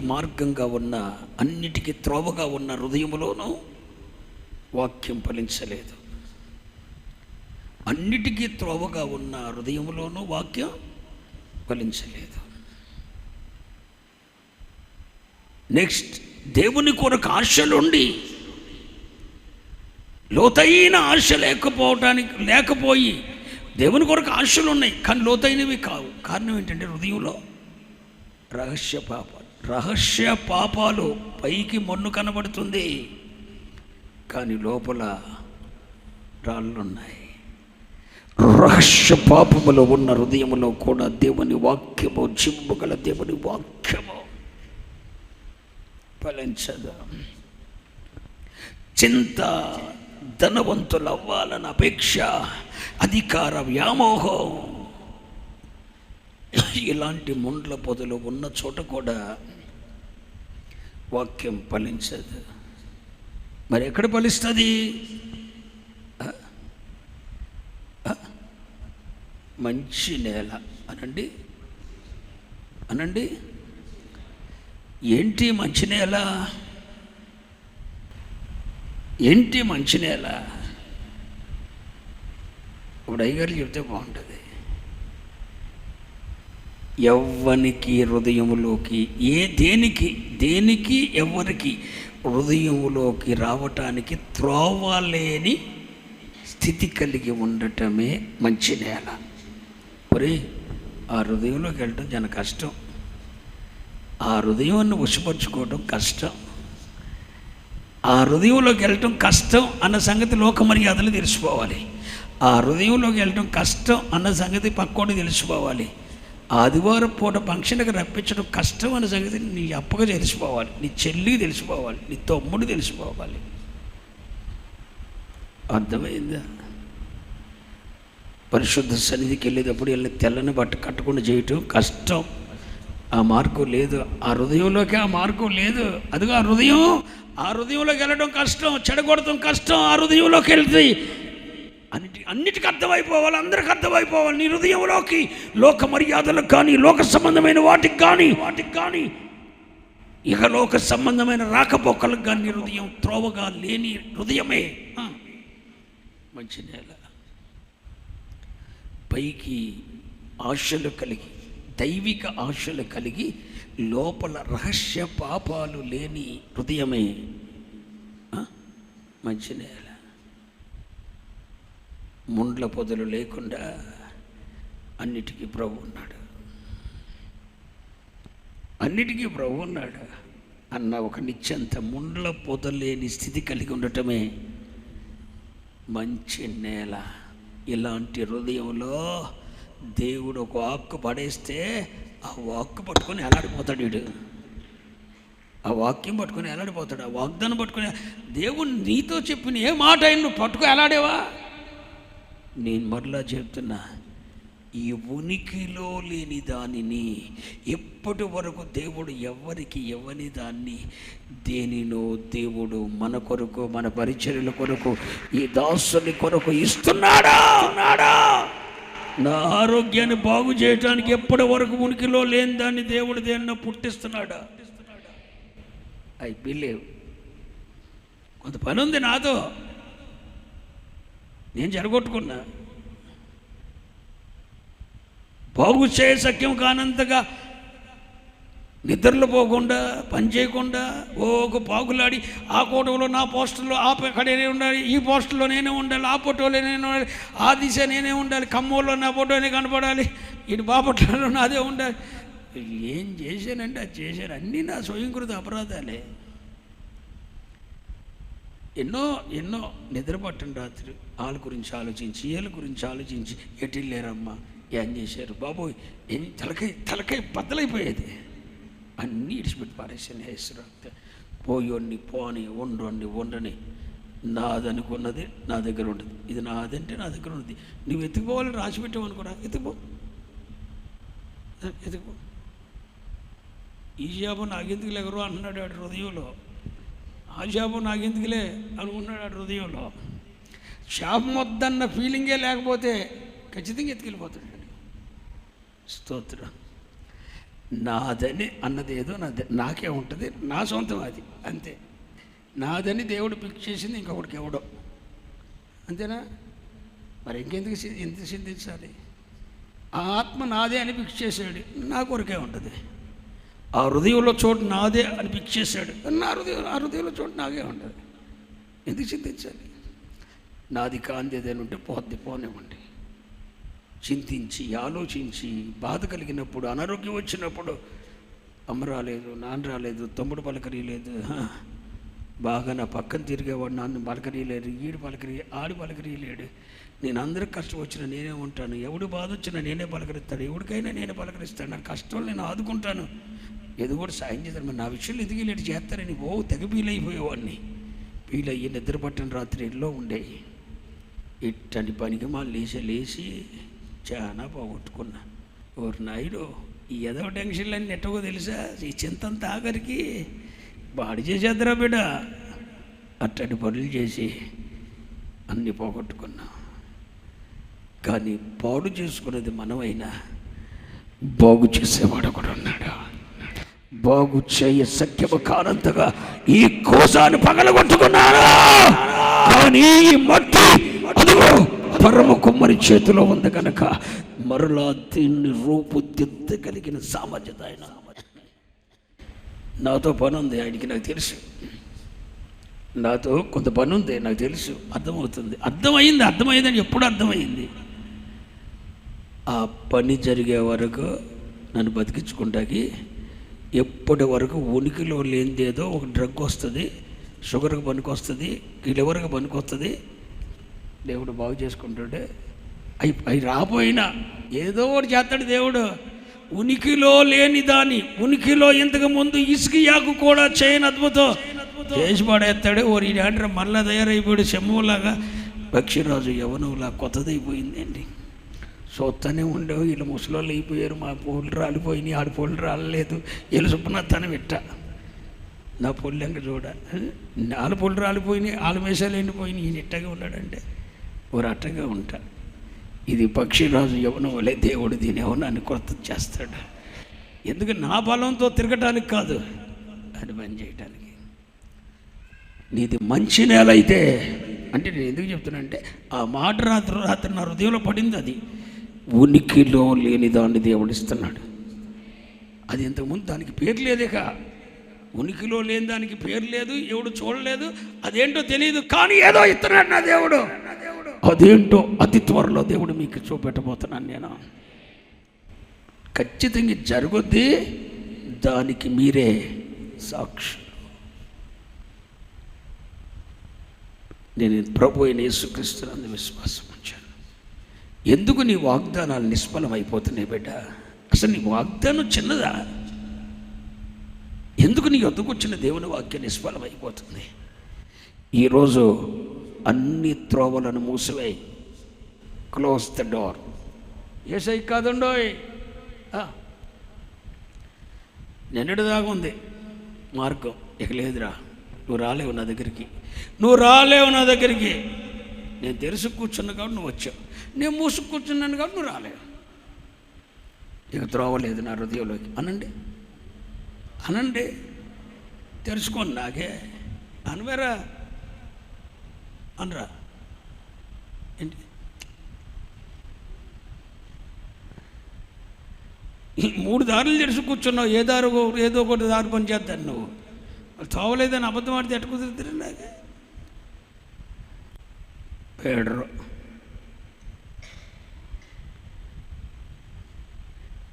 మార్గంగా ఉన్న అన్నిటికీ త్రోవగా ఉన్న హృదయంలోనూ వాక్యం ఫలించలేదు. అన్నిటికీ త్రోవగా ఉన్న హృదయంలోనూ వాక్యం ఫలించలేదు. నెక్స్ట్ దేవుని కొరకు ఆశలుండి లోతైన ఆశ లేకపోవటానికి లేకపోయి దేవుని కొరకు ఆశలు ఉన్నాయి కానీ లోతైనవి కావు. కారణం ఏంటంటే హృదయంలో రహస్య పాప. రహస్య పాపాలు పైకి మొన్ను కనబడుతుంది. కానీ లోపల రాళ్ళున్నాయి. రహస్య పాపములో ఉన్న హృదయములో కూడా దేవుని వాక్యము జిమ్ము గల దేవుని వాక్యము ఫలించదు. చింత ధనవంతులు అవ్వాలన్న అపేక్ష అధికార వ్యామోహం ఇలాంటి ముండ్ల పొదలు ఉన్న చోట కూడా వాక్యం ఫలించదు. మరి ఎక్కడ ఫలిస్తుంది? మంచి నేల అనండి. అనండి. ఏంటి మంచి నేల? ఏంటి మంచి నేల? ఇప్పుడు అయ్యగారు చెప్తే బాగుంటుంది. ఎవ్వనికి హృదయములోకి ఏ దేనికి దేనికి ఎవరికి హృదయములోకి రావటానికి త్రోవలేని స్థితి కలిగి ఉండటమే మంచి నేల. మరి ఆ హృదయంలోకి వెళ్ళటం చాలా కష్టం. ఆ హృదయాన్ని వశపరుచుకోవడం కష్టం. ఆ హృదయంలోకి వెళ్ళటం కష్టం అన్న సంగతి లోక మర్యాదలు తెలిసిపోవాలి. ఆ హృదయంలోకి వెళ్ళటం కష్టం అన్న సంగతి పక్కోడు తెలిసిపోవాలి. ఆదివారం పూట ఫంక్షన్కి రప్పించడం కష్టం అనే సంగతి నీ అప్పగా తెలిసిపోవాలి. నీ చెల్లికి తెలిసిపోవాలి. నీ తమ్ముడు తెలిసిపోవాలి. అర్థమైందా? పరిశుద్ధ సన్నిధికి వెళ్ళేటప్పుడు వెళ్ళి తెల్లని బట్ట కట్టకుండా చేయటం కష్టం. ఆ మార్గం లేదు. ఆ హృదయంలోకి ఆ మార్గం లేదు. అదిగో ఆ హృదయం. ఆ హృదయంలోకి వెళ్ళడం కష్టం. చెడగొడటం కష్టం. ఆ హృదయంలోకి వెళ్తే అన్నిటి అన్నిటికీ అర్థమైపోవాలి అందరికి అర్థమైపోవాలి. నీ హృదయంలోకి లోక మర్యాదలకు కానీ లోక సంబంధమైన వాటికి కానీ వాటికి కానీ ఇక లోక సంబంధమైన రాకపోకలకు కానీ నీ హృదయం త్రోవగా లేని హృదయమే. మంచి నేల. పైకి ఆశలు కలిగి దైవిక ఆశలు కలిగి లోపల రహస్య పాపాలు లేని హృదయమే. మంచి నేల. ముండ్ల పొదలు లేకుండా అన్నిటికీ ప్రభు ఉన్నాడు. అన్నిటికీ ప్రభు ఉన్నాడు అన్న ఒక నిత్యంత ముండ్ల పొదలేని స్థితి కలిగి ఉండటమే మంచి నేల. ఇలాంటి హృదయంలో దేవుడు ఒక వాక్కు పడేస్తే ఆ వాక్కు పట్టుకొని ఎలాడిపోతాడు వీడు. ఆ వాక్యం పట్టుకొని ఎలాడిపోతాడు ఆ వాగ్దానం పట్టుకొని దేవుడు నీతో చెప్పిన ఏ మాట అయినా నువ్వు పట్టుకు ఎలాడేవా నేను మరలా చెప్తున్నా ఈ ఉనికిలో లేని దానిని ఎప్పటి వరకు దేవుడు ఎవరికి ఇవ్వని దాన్ని దేనినో దేవుడు మన కొరకు మన పరిచర్యల కొరకు ఈ దాసుని కొరకు ఇస్తున్నాడా? ఉన్నాడా నా ఆరోగ్యాన్ని బాగు చేయడానికి ఎప్పటి వరకు ఉనికిలో లేని దాన్ని దేవుడు దేన్నో పుట్టిస్తున్నాడా? I believe. కొంత పని ఉంది నాతో. నేను జరగొట్టుకున్నా. బాగు చేయ సఖ్యం కానంతగా నిద్రలు పోకుండా పని చేయకుండా ఓ ఒక పాకులాడి ఆ కోటలో నా పోస్టర్లో ఆ కడేనే ఉండాలి ఈ పోస్టర్లో నేనే ఉండాలి ఆ ఫోటోలో నేనే ఉండాలి ఆ దిశ నేనే ఉండాలి ఖమ్మంలో నా ఫోటోనే కనపడాలి ఇటు బాపట్లలో నాదే ఉండాలి. ఏం చేశానంటే అది చేశాను అన్నీ నా స్వయంకృత అపరాధాలే. ఎన్నో ఎన్నో నిద్ర పట్టండి రాత్రి. వాళ్ళ గురించి ఆలోచించి వీళ్ళ గురించి ఆలోచించి ఎటు వెళ్ళారమ్మా? ఏం చేశారు? బాబోయ్ ఏం తలకాయ తలకాయ బద్దలైపోయేది. అన్నీ ఇడిచిపెట్టి పారేసాను హేశ్వర పోయోడిని పోని ఉండండి ఉండని. నాదనుకున్నది నా దగ్గర ఉంటుంది. ఇది నాదంటే నా దగ్గర ఉంటుంది. నువ్వు ఎత్తుకుపోవాలని రాసి పెట్టావనుకోరా ఎత్తుకుపో. ఎత్తుకుపో. ఈ జాబు నాకెందుకు లేకరు? అంటున్నాడు వాడి హృదయంలో. ఆ శాపం నాకెందుకులే అనుకున్నాడు ఆ హృదయంలో. శాపం వద్దన్న ఫీలింగే లేకపోతే ఖచ్చితంగా ఎత్తుకెళ్ళిపోతాడు. స్తోత్రం. నాదని అన్నది ఏదో నాది నాకే ఉంటుంది నా సొంతం అది అంతే. నాదని దేవుడు పిక్ చేసింది ఇంకొకటికి ఎవడో అంతేనా? మరి ఇంకెందుకు ఎంత సిద్ధించాలి? ఆ ఆత్మ నాదే అని ఫిక్స్ చేసాడు నా కొరకే ఉంటుంది. ఆ హృదయంలో చోటు నాదే అని ఫిక్స్ చేశాడు నా హృదయం ఆ హృదయంలో చోటు నాగే ఉండదు. ఎందుకు చింతించాలి? నాది కాంతి ఏదైనా ఉంటే పోద్ది పోనివ్వండి. చింతించి ఆలోచించి బాధ కలిగినప్పుడు అనారోగ్యం వచ్చినప్పుడు అమ్మ రాలేదు నాన్న రాలేదు తమ్ముడు పలకరీయలేదు బాగా నా పక్కన తిరిగేవాడు నన్ను పలకరీయలేడు ఈడు పలకరి ఆడు పలకరీయలేడు. నేను అందరికి కష్టం వచ్చినా నేనే ఉంటాను. ఎవడు బాధ వచ్చినా నేనే పలకరిస్తాను. ఎవరికైనా నేనే పలకరిస్తాను. నా కష్టం నేను ఆదుకుంటాను. ఏదో కూడా సాయం చేస్తాను మరి నా విషయంలో ఎందుకు ఇలాంటి చేస్తారని? ఓ తెగ ఫీల్ అయిపోయేవాడిని నిద్ర పట్టిన రాత్రి ఇంట్లో ఉండేవి ఇట్టని పనికి మా లేచి లేచి చాలా పోగొట్టుకున్నా. ఓరు నాయుడు ఈ ఏదో టెన్షన్లన్నీ ఎట్టగో తెలుసా? ఈ చింతంత ఆఖరికి బాడి చేసేద్దరా బిడ్డ. అట్టడి పనులు చేసి అన్నీ పోగొట్టుకున్నా. కానీ పాడు చేసుకున్నది మనమైనా బాగు చేసేవాడు కూడా ఉన్నాడు బాగు చేయ సఖ్యము కానంతగా ఈ కోసాన్ని పగలగొట్టుకున్నాను. కానీ ఈ మట్టి అదిగో పరమ కుమ్మరి చేతిలో ఉంది కనుక మరలా దీన్ని రూపుదిద్దగలిగిన సామర్థ్యత ఆయన. నాతో పని ఉంది ఆయనకి నాకు తెలుసు. నాతో కొంత పని ఉంది నాకు తెలుసు. అర్థమవుతుంది. అర్థమైంది అర్థమైందని ఎప్పుడు అర్థమైంది. ఆ పని జరిగే వరకు నన్ను బతికించుకుంటాకి ఎప్పటి వరకు ఉనికిలో లేనిదేదో ఒక డ్రగ్ వస్తుంది షుగర్కి పనికి వస్తుంది లివర్కి పనికి వస్తుంది దేవుడు బాగు చేసుకుంటుంటే అవి అవి రాబోయినా ఏదో ఒకటి చేస్తాడు దేవుడు. ఉనికిలో లేని దాని ఉనికిలో ఇంతకు ముందు ఇసుకియాకు కూడా చేయని అద్భుతం. చేసి పడేస్తాడు ఓరి అంటే మళ్ళా తయారైపోయాడు శమ్ములాగా పక్షిరాజు యవనవులా కొత్తదైపోయిందండి. అండి చూస్తూనే ఉండేవి. వీళ్ళు ముసలోళ్ళు అయిపోయారు. మా పూలు రాలిపోయినాయి. ఆడి పూలు రాలలేదు. వీళ్ళు చొప్పున తన విట్ట నా పొల్లు ఇంకా చూడ? నాలుగు పొల్లు రాలిపోయినాయి. ఆలు మేసాలు ఎండిపోయినాయి. ఈయన ఇట్టగా ఉన్నాడంటే ఓ ఉంటా. ఇది పక్షిరాజు యవనం వలె దేవుడు దీని యవనాన్ని కొత్త చేస్తాడు. ఎందుకు నా బలంతో తిరగటానికి కాదు అది పని చేయటానికి. నీది మంచి నేల అయితే అంటే నేను ఎందుకు చెప్తున్నా అంటే ఆ మాట రాత్రి రాత్రి నా హృదయంలో పడింది అది. ఉనికిలో లేని దాన్ని దేవుడు ఇస్తున్నాడు. అది ఇంతకుముందు దానికి పేరు లేదేక. ఉనికిలో లేని దానికి పేరు లేదు ఎవడు చూడలేదు అదేంటో తెలియదు కానీ ఏదో ఇస్తున్నాడు నా దేవుడు. అదేంటో అతి త్వరలో దేవుడు మీకు చూపెట్టబోతున్నాను నేను. ఖచ్చితంగా జరుగుద్ది దానికి మీరే సాక్షి. నేను ప్రభు అయిన యేసుక్రీస్తునందు విశ్వాసం ఉంచాను. ఎందుకు నీ వాగ్దానాలు నిష్ఫలమైపోతున్నాయి బిడ్డ? అసలు నీ వాగ్దానం చిన్నదా? ఎందుకు నీ వద్దకు వచ్చిన దేవుని వాక్యం నిష్ఫలమైపోతుంది? ఈరోజు అన్ని త్రోవలను మూసివేయి. క్లోజ్ ద డోర్ ఏసై కాదండోయ్. నిన్నటిదాకా నిన్నటి ఉంది. మార్గం. ఇక లేదురా. నువ్వు రాలేవు నా దగ్గరికి. నువ్వు రాలేవు నా దగ్గరికి. నేను తెరిసి కూర్చున్నా కాబట్టి నువ్వు వచ్చావు. నేను మూసుకు కూర్చున్నాను కాబట్టి నువ్వు రాలేవు. ఇక త్రోవలేదు నా హృదయంలోకి. అనండి. అనండి. తెరుచుకోండి నాకే. అనవేరా. అనరా. ఏంటి? మూడు దారులు తెరిచి కూర్చున్నావు. ఏ దారు ఏదో ఒకటి దారి పని చేస్తాను నువ్వు. తోవలేదని అబద్ధం ఆడితే ఎట్ట కుదురుతుంది నాకే? పేడరు.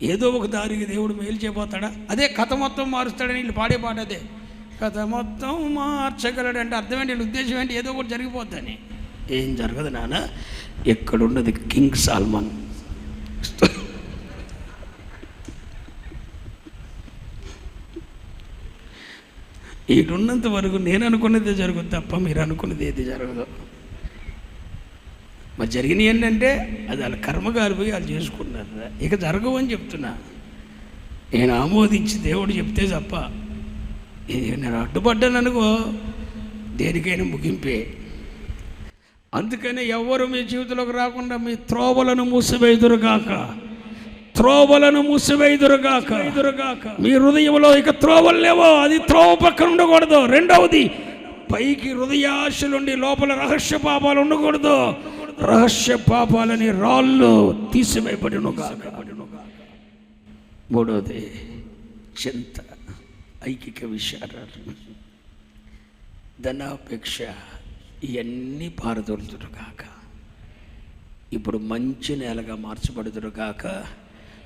ఏదో ఒక దారికి దేవుడు మేలు చేయబోతాడా? అదే కథ మొత్తం మారుస్తాడని వీళ్ళు పాడే పాట అదే. కథ మొత్తం మార్చగలడు అంటే అర్థం ఏంటి? వీళ్ళ ఉద్దేశం ఏంటి? ఏదో ఒకటి జరిగిపోద్దని. ఏం జరగదు నాన్న. ఎక్కడున్నది కింగ్ సాల్మన్? ఈడున్నంత వరకు నేను అనుకున్నదే జరుగుతుంది తప్ప మీరు అనుకున్నది ఏది జరగదు. మరి జరిగినవి ఏంటంటే అది వాళ్ళ కర్మగారు పోయి వాళ్ళు చేసుకున్నారు ఇక జరగవు అని చెప్తున్నా. నేను ఆమోదించి దేవుడు చెప్తే తప్ప ఇది నేను అడ్డుపడ్డాను అనుకో దేనికైనా ముగింపే. అందుకనే ఎవ్వరు మీ జీవితంలోకి రాకుండా మీ త్రోవలను మూసివేదురుగాక త్రోవలను మూసివేయుదురుగాక మీ హృదయంలో ఇక త్రోవలు లేవో అది త్రోవ పక్కన ఉండకూడదు. రెండవది పైకి హృదయాశలుండి లోపల రహస్య పాపాలు ఉండకూడదు. రహస్య పాపాలని రాళ్ళు తీసివేయబడిను గాక. మూడవది చింత ఐకిక విచారాలు ధనాపేక్ష ఇవన్నీ పారదోలుతురు కాక ఇప్పుడు మంచి నేలగా మార్చబడుతురు కాక